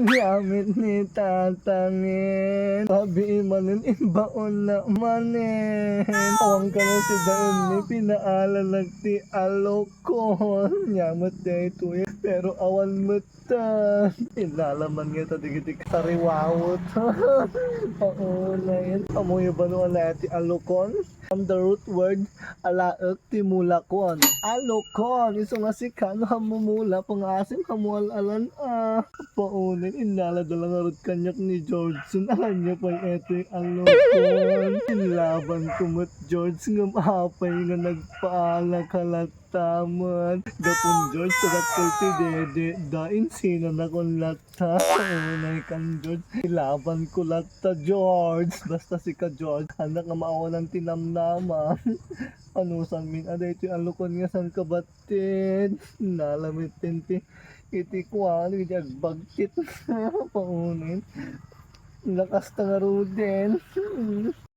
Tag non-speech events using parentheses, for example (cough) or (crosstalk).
Gamit ni tatangin. Sabi manin imbaon na manin. Awang ka na si Daen ni pinaala nagti alokon. Nyamot na ito eh. Pero awan mo ta. Inalaman nga ta digitik sariwawot. (laughs) Oo na yan. Amoy ba no na ti alokon? From the root word alaek ti mulakon. Alokon. Iso nga si kano hamumula pangasim hamualalan ah. Paunin inala dalang arot kanyak ni Georgeson. Alam niya pa eto yung alokon. Inlaban kumot George nga maapay nga nagpaala kalataman. Gapon George sagat ko ti dede. Dain sino na kon lata. Unay kan George. Ilaban ko lata George. Basta si ka George. Anak nga maawalan tinamnama. (laughs) Anusan min aday ito yung alokon nga san kabatid. Nalamit tinti. Iti kwano iti agbagkit. (laughs) Paunin. Lakas tangaruden. (laughs)